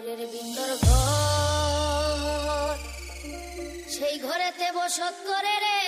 মোরের বিন্দর ঘর। সেই ঘরেতে বসত করে রে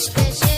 special.